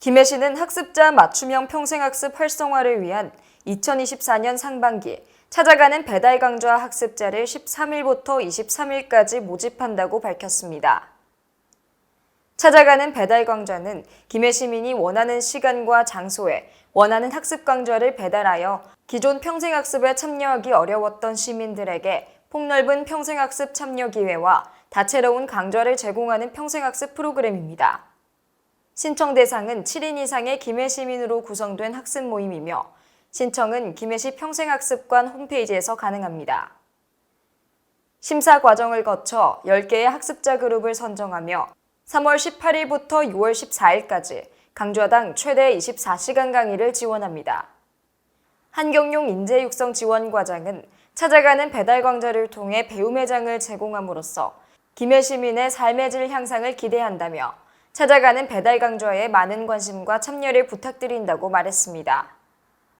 김해 시는 학습자 맞춤형 평생학습 활성화를 위한 2024년 상반기 찾아가는 배달 강좌 학습자를 13일부터 23일까지 모집한다고 밝혔습니다. 찾아가는 배달 강좌는 김해 시민이 원하는 시간과 장소에 원하는 학습 강좌를 배달하여 기존 평생학습에 참여하기 어려웠던 시민들에게 폭넓은 평생학습 참여 기회와 다채로운 강좌를 제공하는 평생학습 프로그램입니다. 신청 대상은 7인 이상의 김해 시민으로 구성된 학습 모임이며 신청은 김해시 평생학습관 홈페이지에서 가능합니다. 심사 과정을 거쳐 10개의 학습자 그룹을 선정하며 3월 18일부터 6월 14일까지 강좌당 최대 24시간 강의를 지원합니다. 한경용 인재육성 지원 과장은 찾아가는 배달 강좌를 통해 배움의 장을 제공함으로써 김해 시민의 삶의 질 향상을 기대한다며 찾아가는 배달 강좌에 많은 관심과 참여를 부탁드린다고 말했습니다.